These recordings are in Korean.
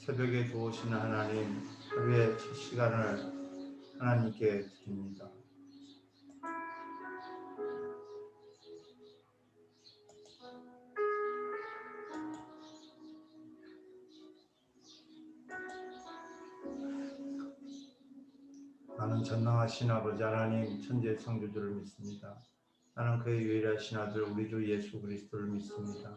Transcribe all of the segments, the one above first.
새벽에 도우시는 하나님, 하루의 첫 시간을 하나님께 드립니다. 나는 전능하신 아버지 하나님 천지의 창조주를 믿습니다. 나는 그의 유일하신 아들 우리 주 예수 그리스도를 믿습니다.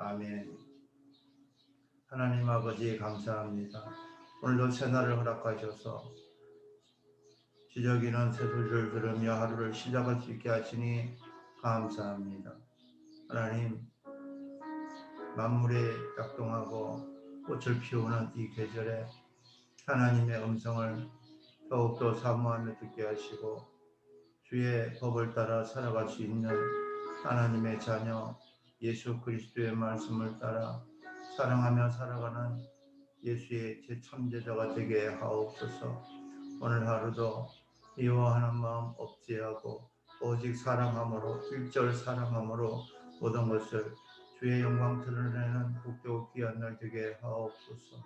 아멘. 하나님 아버지 감사합니다. 오늘도 새날을 허락하셔서 지저귀는 새소리를 들으며 하루를 시작할 수 있게 하시니 감사합니다. 하나님 만물이 작동하고 꽃을 피우는 이 계절에 하나님의 음성을 더욱더 사모하며 듣게 하시고 주의 법을 따라 살아갈 수 있는 하나님의 자녀 예수 그리스도의 말씀을 따라 사랑하며 살아가는 예수의 제천제자가 되게 하옵소서. 오늘 하루도 미워하는 마음 없지하고 오직 사랑함으로 일절 사랑함으로 모든 것을 주의 영광 드러내는 복되고 귀한 날 되게 하옵소서.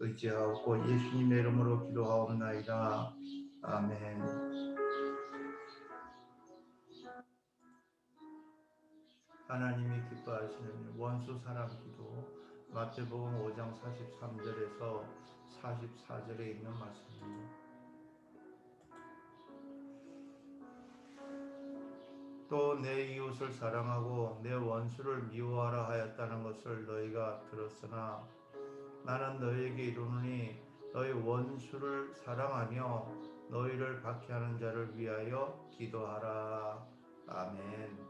의지하고 예수님의 이름으로 기도하옵나이다. 아멘 하나님이 기뻐하시는 원수 사랑 기도 마태복음 5장 43절에서 44절에 있는 말씀입니다. 또 내 이웃을 사랑하고 내 원수를 미워하라 하였다는 것을 너희가 들었으나 나는 너희에게 이르노니 너희 원수를 사랑하며 너희를 박해하는 자를 위하여 기도하라. 아멘.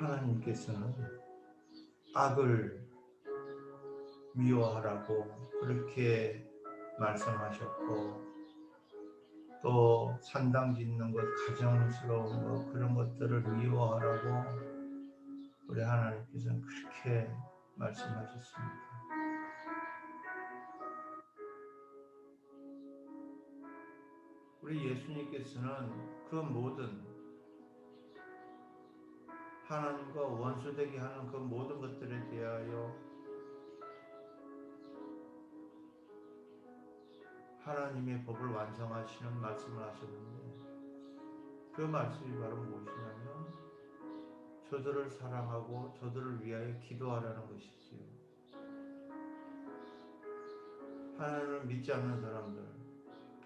하나님께서는 악을 미워하라고 그렇게 말씀하셨고 또 산당 짓는 것, 가정스러운 것 그런 것들을 미워하라고 우리 하나님께서는 그렇게 말씀하셨습니다. 우리 예수님께서는 그 모든 하나님과 원수되게 하는 그 모든 것들에 대하여 하나님의 법을 완성하시는 말씀을 하셨는데 그 말씀이 바로 무엇이냐면 저들을 사랑하고 저들을 위하여 기도하라는 것이지요. 하나님을 믿지 않는 사람들,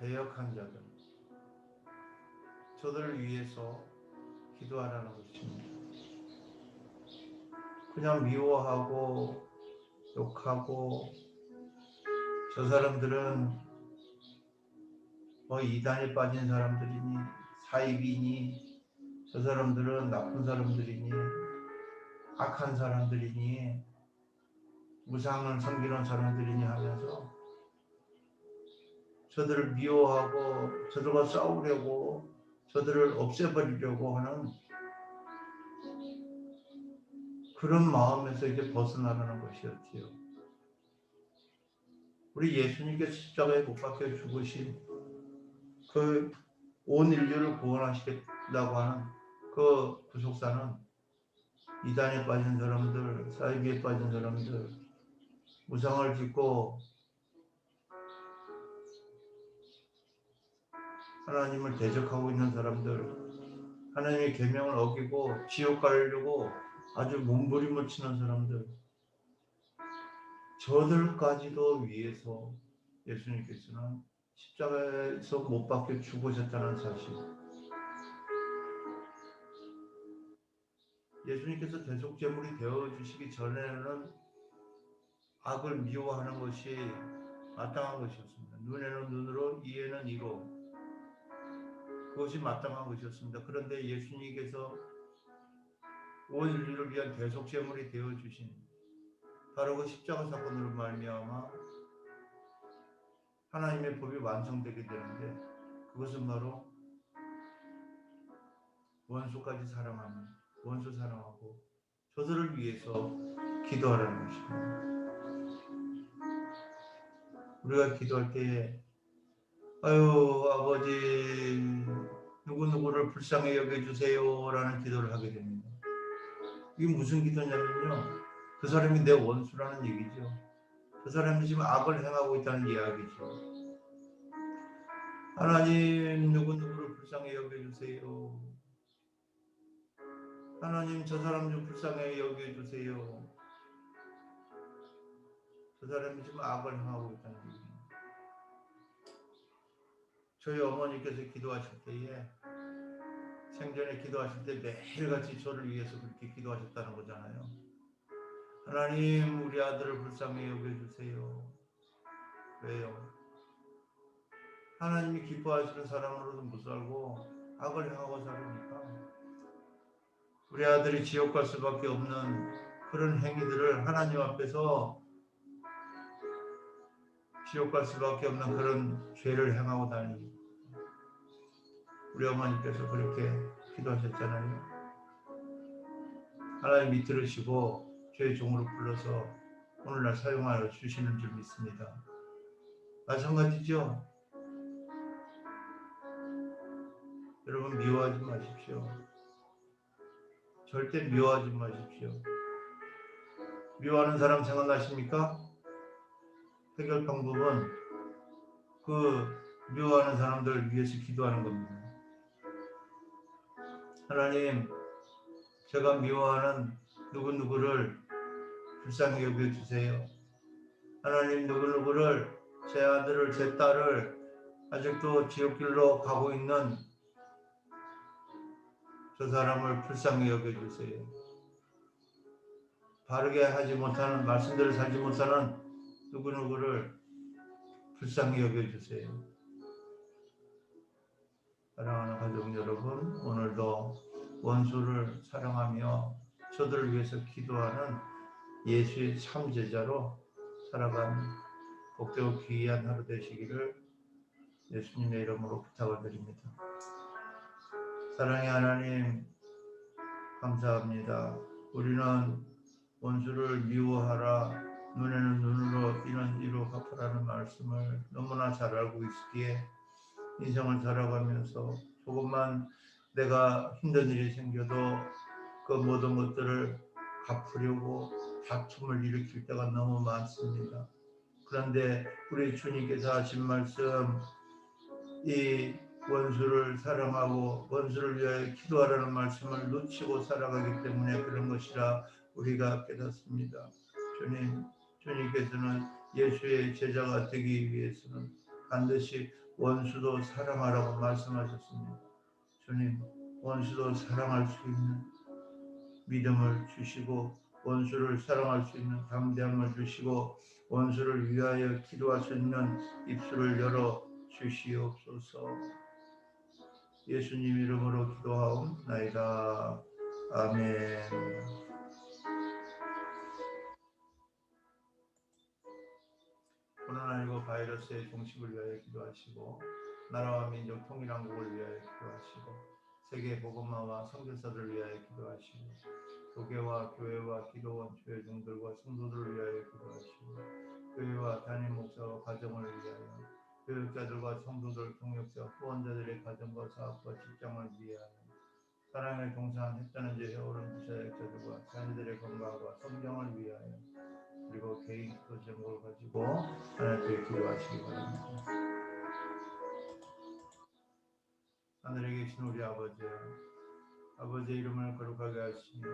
배역한 자들, 저들을 위해서 기도하라는 것입니다. 그냥 미워하고 욕하고 저 사람들은 뭐 이단에 빠진 사람들이니 사입이니 저 사람들은 나쁜 사람들이니 악한 사람들이니 무상을 섬기는 사람들이니 하면서 저들을 미워하고 저들과 싸우려고 저들을 없애버리려고 하는 그런 마음에서 이제 벗어나라는 것이었지요. 우리 예수님께 십자가에 못 박혀 죽으신 그 온 인류를 구원하시겠다고 하는 그 구속사는 이단에 빠진 사람들, 사이비에 빠진 사람들, 무상을 짓고 하나님을 대적하고 있는 사람들, 하나님의 계명을 어기고 지옥 가려고 아주 몸부림을 치는 사람들, 저들까지도 위해서 예수님께서는 십자가에서 못 박혀 죽으셨다는 사실. 예수님께서 대속 제물이 되어 주시기 전에는 악을 미워하는 것이 마땅한 것이었습니다. 눈에는 눈으로, 이에는 이로. 그것이 마땅한 것이었습니다. 그런데 예수님께서 온 인류를 위한 대속 제물이 되어 주신 바로 그 십자가 사건으로 말미암아 하나님의 법이 완성되게 되는데 그것은 바로 원수까지 사랑하는 원수 사랑하고 저들을 위해서 기도하라는 것입니다. 우리가 기도할 때에 아유 아버지 누구 누구를 불쌍히 여겨주세요 라는 기도를 하게 됩니다. 이게 무슨 기도냐면요. 그 사람이 내 원수라는 얘기죠. 그 사람이 지금 악을 행하고 있다는 이야기죠. 하나님 누구 누구를 불쌍히 여겨주세요. 하나님 저 사람 좀 불쌍히 여겨주세요. 저 사람이 지금 악을 행하고 있다는 얘기입니다. 저희 어머니께서 기도하실 때에 생전에 기도하실 때 매일같이 저를 위해서 그렇게 기도하셨다는 거잖아요. 하나님 우리 아들을 불쌍히 여겨주세요. 왜요? 하나님이 기뻐하시는 사람으로도 못 살고 악을 행하고 살으니까 우리 아들이 지옥 갈 수밖에 없는 그런 행위들을 하나님 앞에서 지옥 갈 수밖에 없는 그런 죄를 행하고 다니고 우리 어머니께서 그렇게 기도하셨잖아요. 하나님이 들으시고 죄의 종으로 불러서 오늘날 사용하여 주시는 줄 믿습니다. 마찬가지죠. 여러분 미워하지 마십시오. 절대 미워하지 마십시오. 미워하는 사람 생각나십니까? 해결 방법은 그 미워하는 사람들 위해서 기도하는 겁니다. 하나님, 제가 미워하는 누구누구를 불쌍히 여겨주세요. 하나님, 누구누구를 제 아들을, 제 딸을 아직도 지옥길로 가고 있는 저 사람을 불쌍히 여겨주세요. 바르게 하지 못하는 말씀대로 살지 못하는 누구누구를 불쌍히 여겨주세요. 사랑하는 가족 여러분, 오늘도 원수를 사랑하며 저들을 위해서 기도하는 예수의 참제자로 살아가는 복되고 귀한 하루 되시기를 예수님의 이름으로 부탁을 드립니다. 사랑의 하나님, 감사합니다. 우리는 원수를 미워하라, 눈에는 눈으로, 이는 이로 갚으라는 말씀을 너무나 잘 알고 있기에 인생을 살아가면서 조금만 내가 힘든 일이 생겨도 그 모든 것들을 갚으려고 다툼을 일으킬 때가 너무 많습니다. 그런데 우리 주님께서 하신 말씀, 이 원수를 사랑하고 원수를 위하여 기도하라는 말씀을 놓치고 살아가기 때문에 그런 것이라 우리가 깨닫습니다. 주님, 주님께서는 예수의 제자가 되기 위해서는 반드시 원수도 사랑하라고 말씀하셨습니다. 주님, 원수도 사랑할 수 있는 믿음을 주시고 원수를 사랑할 수 있는 담대함을 주시고 원수를 위하여 기도할 수 있는 입술을 열어 주시옵소서. 예수님 이름으로 기도하옵나이다. 아멘. 코로나19 바이러스의 종식을 위하여 기도하시고 나라와 민족 통일한국을 위하여 기도하시고 세계 복음화와 선교사들을 위하여 기도하시고 교계와 교회와 기도원 교회종들과 성도들을 위하여 기도하시고 교회와 담임 목사와 가정을 위하여 교육자들과 성도들 동역자 후원자들의 가정과 사업과 직장을 위하여 사랑을 동산했다는 지 해오른 부자역자들과 자녀들의 건강과 성장을 위하여 그리고 개인 기도 제목을 가지고 하나님께 기도하시기 바랍니다. 하늘에 계신 우리 아버지, 아버지의 이름을 거룩하게 하시며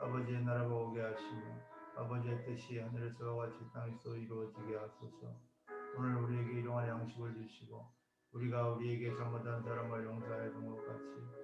아버지의 나라가 오게 하시며 아버지의 뜻이 하늘에서와 같이 땅에서 이루어지게 하소서. 오늘 우리에게 일용할 양식을 주시고 우리가 우리에게 잘못한 사람을 용서하여 준것 같이